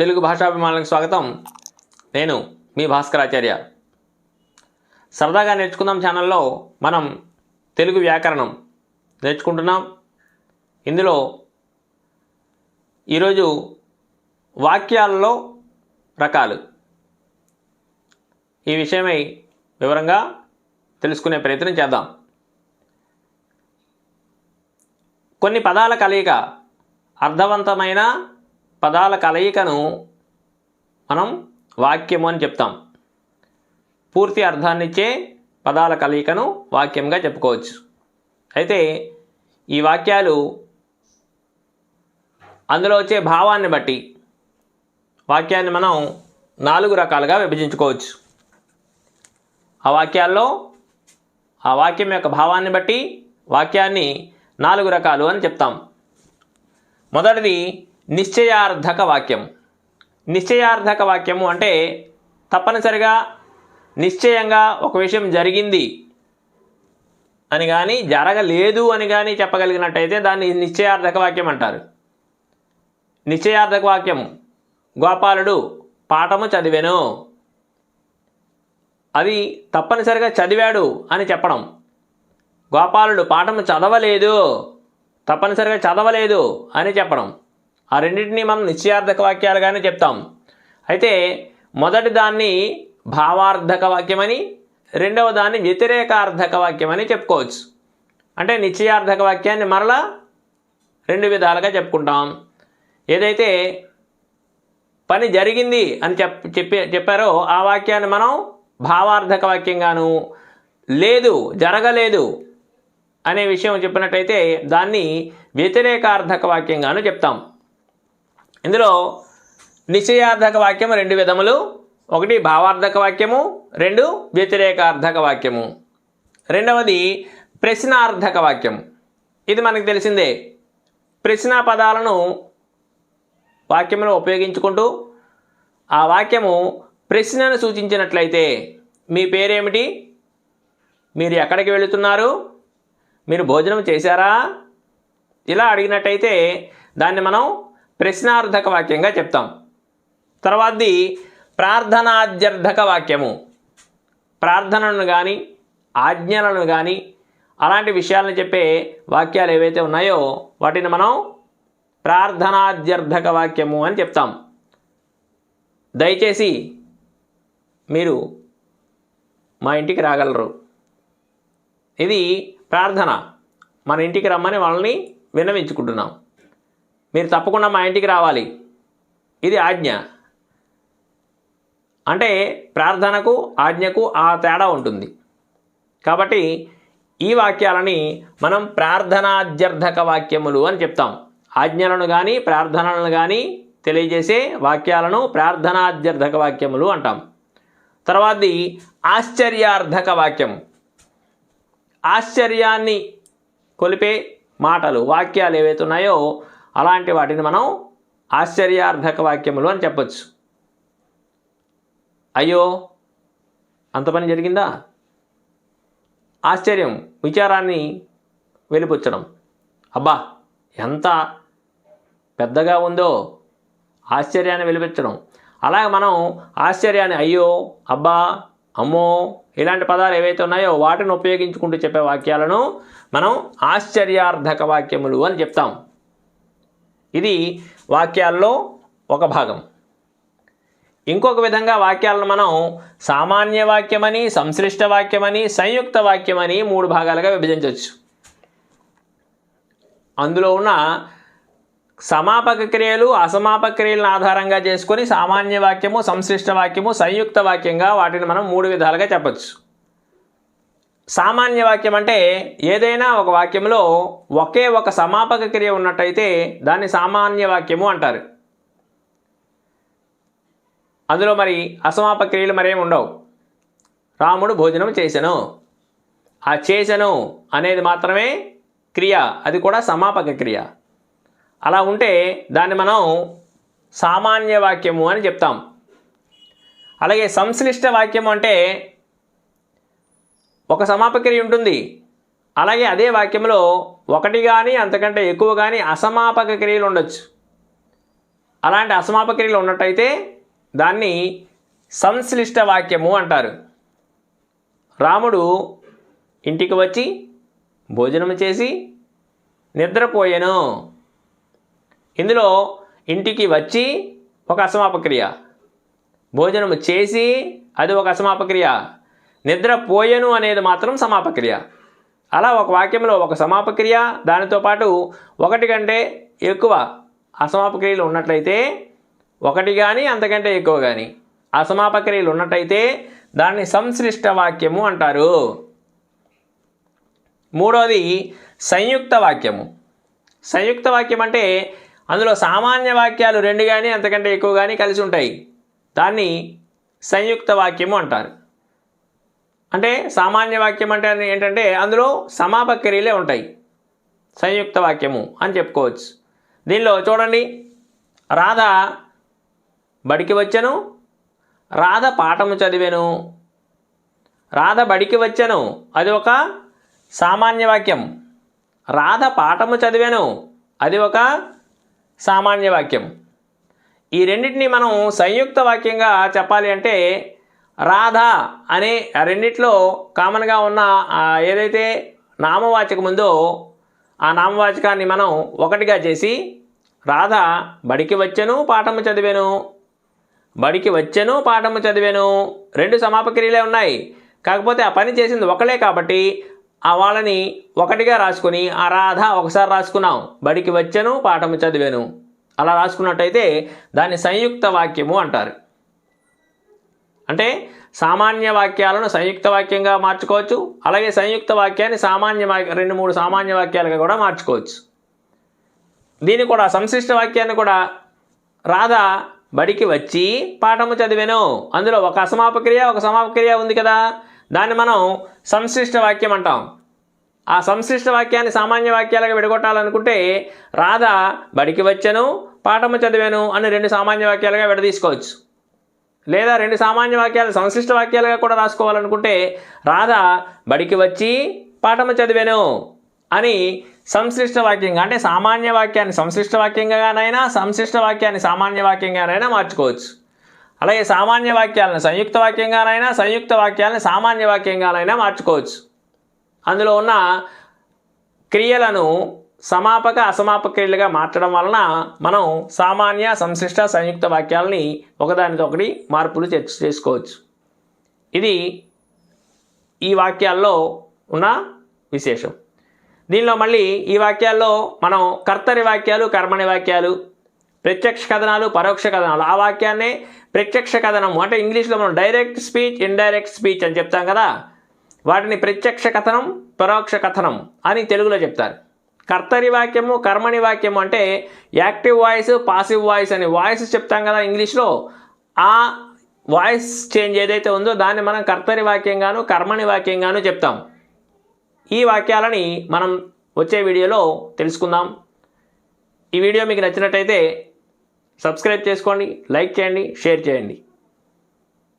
తెలుగు భాషాభిమానులకు స్వాగతం. నేను మీ భాస్కరాచార్య. సరదాగా నేర్చుకుందాం ఛానల్లో మనం తెలుగు వ్యాకరణం నేర్చుకుంటున్నాం. ఇందులో ఈరోజు వాక్యాలలో రకాలు. ఈ విషయమై వివరంగా తెలుసుకునే ప్రయత్నం చేద్దాం. కొన్ని పదాల కలయిక అర్థవంతమైన పదాల కలయికను మనం వాక్యము అని చెప్తాం. పూర్తి అర్థాన్నిచ్చే పదాల కలయికను వాక్యంగా చెప్పుకోవచ్చు. అయితే ఈ వాక్యాలు అందులో వచ్చే భావాన్ని బట్టి వాక్యాన్ని మనం నాలుగు రకాలుగా విభజించుకోవచ్చు. ఆ వాక్యాల్లో ఆ వాక్యం యొక్క భావాన్ని బట్టి వాక్యాన్ని నాలుగు రకాలు అని చెప్తాం. మొదటిది నిశ్చయార్థక వాక్యం నిశ్చయార్థక వాక్యము అంటే తప్పనిసరిగా నిశ్చయంగా ఒక విషయం జరిగింది అని కానీ జరగలేదు అని కానీ చెప్పగలిగినట్టయితే దాన్ని నిశ్చయార్థక వాక్యం అంటారు. నిశ్చయార్థక వాక్యం గోపాలుడు పాఠము చదివాను. అది తప్పనిసరిగా చదివాడు అని చెప్పడం. గోపాలుడు పాఠము చదవలేదు. తప్పనిసరిగా చదవలేదు అని చెప్పడం. ఆ రెండింటినీ మనం నిశ్చయార్థక వాక్యాలుగానే చెప్తాం. అయితే మొదటి దాన్ని భావార్థక వాక్యమని రెండవ దాన్ని వ్యతిరేకార్థక వాక్యమని చెప్పుకోవచ్చు. అంటే నిశ్చయార్థక వాక్యాన్ని మరలా రెండు విధాలుగా చెప్పుకుంటాం. ఏదైతే పని జరిగింది అని చెప్ చెప్పి చెప్పారో ఆ వాక్యాన్ని మనం భావార్థక వాక్యంగాను లేదు జరగలేదు అనే విషయం చెప్పినట్టయితే దాన్ని వ్యతిరేకార్థక వాక్యంగాను చెప్తాం. ఇందులో నిశ్చయార్థక వాక్యం రెండు విధములు. ఒకటి భావార్థక వాక్యము రెండు వ్యతిరేకార్థక వాక్యము. రెండవది ప్రశ్నార్థక వాక్యం ఇది మనకు తెలిసిందే. ప్రశ్న పదాలను వాక్యంలో ఉపయోగించుకుంటూ ఆ వాక్యము ప్రశ్నను సూచించినట్లయితే మీ పేరేమిటి? మీరు ఎక్కడికి వెళుతున్నారు? మీరు భోజనం చేశారా? ఇలా అడిగినట్టయితే దాన్ని మనం ప్రశ్నార్థక వాక్యంగా చెప్తాం. తర్వాతది ప్రార్థనాద్యర్థక వాక్యము ప్రార్థనలను కానీ ఆజ్ఞలను కానీ అలాంటి విషయాలను చెప్పే వాక్యాలు ఏవైతే ఉన్నాయో వాటిని మనం ప్రార్థనాద్యర్థక వాక్యము అని చెప్తాం. దయచేసి మీరు మా ఇంటికి రాగలరు. ఇది ప్రార్థన. మన ఇంటికి రమ్మని వాళ్ళని విన్నవించుకుంటున్నాం. మీరు తప్పకుండా మా ఇంటికి రావాలి. ఇది ఆజ్ఞ. అంటే ప్రార్థనకు ఆజ్ఞకు ఆ తేడా ఉంటుంది. కాబట్టి ఈ వాక్యాలని మనం ప్రార్థనాధ్యర్థక వాక్యములు అని చెప్తాం. ఆజ్ఞలను కానీ ప్రార్థనలను కానీ తెలియజేసే వాక్యాలను ప్రార్థనాధ్యర్థక వాక్యములు అంటాం. తర్వాతది ఆశ్చర్యార్థక వాక్యం ఆశ్చర్యాన్ని కొలిపే మాటలు వాక్యాలు ఏవైతే ఉన్నాయో అలాంటి వాటిని మనం ఆశ్చర్యార్థక వాక్యములు అని చెప్పచ్చు. అయ్యో అంత పని జరిగిందా? ఆశ్చర్యం విచారాన్ని వెలిపుచ్చడం. అబ్బా ఎంత పెద్దగా ఉందో ఆశ్చర్యాన్ని వెలిపించడం. అలాగే మనం ఆశ్చర్యాన్ని అయ్యో అబ్బా అమ్మో ఇలాంటి పదాలు ఏవైతే ఉన్నాయో వాటిని ఉపయోగించుకుంటూ చెప్పే వాక్యాలను మనం ఆశ్చర్యార్థక వాక్యములు అని చెప్తాం. ఇది వాక్యాల్లో ఒక భాగం. ఇంకొక విధంగా వాక్యాలను మనం సామాన్య వాక్యమని సంశ్లిష్ట వాక్యమని సంయుక్త వాక్యమని మూడు భాగాలుగా విభజించవచ్చు. అందులో ఉన్న సమాపక క్రియలు అసమాపక క్రియలను ఆధారంగా చేసుకొని సామాన్య వాక్యము సంశ్లిష్ట వాక్యము సంయుక్త వాక్యంగా వాటిని మనం మూడు విధాలుగా చెప్పచ్చు. సామాన్య వాక్యం అంటే ఏదైనా ఒక వాక్యంలో ఒకే ఒక సమాపక క్రియ ఉన్నట్టయితే దాన్ని సామాన్య వాక్యము అంటారు. అందులో మరి అసమాపక క్రియలు మరేమి ఉండవు. రాముడు భోజనం చేశాను ఆ చేసెను అనేది మాత్రమే క్రియ అది కూడా సమాపక క్రియ. అలా ఉంటే దాన్ని మనం సామాన్య వాక్యము అని చెప్తాం. అలాగే సంశ్లిష్ట వాక్యం అంటే ఒక సమాపక్రియ ఉంటుంది. అలాగే అదే వాక్యంలో ఒకటి కానీ అంతకంటే ఎక్కువ కానీ అసమాపక క్రియలు ఉండొచ్చు. అలాంటి అసమాపక్రియలు ఉన్నట్టయితే దాన్ని సంశ్లిష్ట వాక్యము అంటారు. రాముడు ఇంటికి వచ్చి భోజనం చేసి నిద్రపోయాను. ఇందులో ఇంటికి వచ్చి ఒక అసమాపక్రియ. భోజనం చేసి అది ఒక అసమాపక్రియ. నిద్రపోయెను అనేది మాత్రం సమాపక్రియ. అలా ఒక వాక్యంలో ఒక సమాపక్రియ దానితో పాటు ఒకటి కంటే ఎక్కువ అసమాపక్రియలు ఉన్నట్లయితే ఒకటి కానీ అంతకంటే ఎక్కువ కానీ అసమాపక్రియలు ఉన్నట్టయితే దాన్ని సంశ్లిష్ట వాక్యము అంటారు. మూడోది సంయుక్త వాక్యము. సంయుక్త వాక్యం అంటే అందులో సామాన్య వాక్యాలు రెండు కానీ అంతకంటే ఎక్కువ కానీ కలిసి ఉంటాయి. దాన్ని సంయుక్త వాక్యము అంటారు. అంటే సామాన్య వాక్యం అంటే ఏంటంటే అందులో సమాపక్రియలే ఉంటాయి. సంయుక్త వాక్యము అని చెప్పుకోవచ్చు. దీనిలో చూడండి రాధ బడికి వచ్చాను రాధ పాఠము చదివాను. రాధ బడికి వచ్చాను అది ఒక సామాన్య వాక్యం. రాధ పాఠము చదివాను అది ఒక సామాన్య వాక్యం. ఈ రెండింటిని మనం సంయుక్త వాక్యంగా చెప్పాలి అంటే రాధ అనే రెండిట్లో కామన్గా ఉన్న ఏదైతే నామవాచకం ఉందో ఆ నామవాచకాన్ని మనం ఒకటిగా చేసి రాధ బడికి వచ్చాను పాఠము చదివాను. బడికి వచ్చాను పాఠము చదివాను. రెండు సమాపక్రియలే ఉన్నాయి. కాకపోతే ఆ పని చేసింది ఒకలే కాబట్టి ఆ వాళ్ళని ఒకటిగా రాసుకొని ఆ రాధ ఒకసారి రాసుకున్నాం. బడికి వచ్చాను పాఠము చదివాను. అలా రాసుకున్నట్టయితే దాన్ని సంయుక్త వాక్యము అంటారు. అంటే సామాన్య వాక్యాలను సంయుక్త వాక్యంగా మార్చుకోవచ్చు అలాగే సంయుక్త వాక్యాన్ని సామాన్య వాక్య రెండు మూడు సామాన్య వాక్యాలుగా కూడా మార్చుకోవచ్చు. దీన్ని కూడా సంశిష్ట వాక్యాన్ని కూడా రాధ బడికి వచ్చి పాఠము చదివాను. అందులో ఒక అసమాపక్రియ ఒక సమాపక్రియ ఉంది కదా. దాన్ని మనం సంశ్లిష్ట వాక్యం అంటాం. ఆ సంశ్లిష్ట వాక్యాన్ని సామాన్య వాక్యాలుగా విడగొట్టాలనుకుంటే రాధ బడికి వచ్చాను పాఠము చదివాను అని రెండు సామాన్య వాక్యాలుగా విడదీసుకోవచ్చు. లేదా రెండు సామాన్య వాక్యాలు సంశ్లిష్ట వాక్యాలుగా కూడా రాసుకోవాలనుకుంటే రాధ బడికి వచ్చి పాఠము చదివాను అని సంశ్లిష్ట వాక్యంగా అంటే సామాన్య వాక్యాన్ని సంశ్లిష్ట వాక్యంగానైనా సంశ్లిష్ట వాక్యాన్ని సామాన్య వాక్యంగానైనా మార్చుకోవచ్చు. అలాగే సామాన్య వాక్యాలను సంయుక్త వాక్యంగానైనా సంయుక్త వాక్యాలను సామాన్య వాక్యంగానైనా మార్చుకోవచ్చు. అందులో ఉన్న క్రియలను సమాపక అసమాపక క్రియలుగా మార్చడం వలన మనం సామాన్య సంశిష్ట సంయుక్త వాక్యాలని ఒకదానితో ఒకటి మార్పులు చేసుకోవచ్చు. ఇది ఈ వాక్యాల్లో ఉన్న విశేషం. దీనిలో మళ్ళీ ఈ వాక్యాల్లో మనం కర్తరి వాక్యాలు కర్మని వాక్యాలు ప్రత్యక్ష కథనాలు పరోక్ష కథనాలు ఆ వాక్యాన్నే ప్రత్యక్ష కథనము అంటే ఇంగ్లీష్లో మనం డైరెక్ట్ స్పీచ్ ఇండైరెక్ట్ స్పీచ్ అని చెప్తాం కదా? వాటిని ప్రత్యక్ష కథనం పరోక్ష కథనం అని తెలుగులో చెప్తారు. కర్తరి వాక్యము కర్మని వాక్యము అంటే యాక్టివ్ వాయిస్ పాసివ్ వాయిస్ అని. వాయిస్ చెప్తాం కదా ఇంగ్లీష్లో. ఆ వాయిస్ చేంజ్ ఏదైతే ఉందో దాన్ని మనం కర్తరి వాక్యంగాను కర్మని వాక్యంగాను చెప్తాం. ఈ వాక్యాలని మనం వచ్చే వీడియోలో తెలుసుకుందాం. ఈ వీడియో మీకు నచ్చినట్టయితే సబ్స్క్రైబ్ చేసుకోండి లైక్ చేయండి షేర్ చేయండి.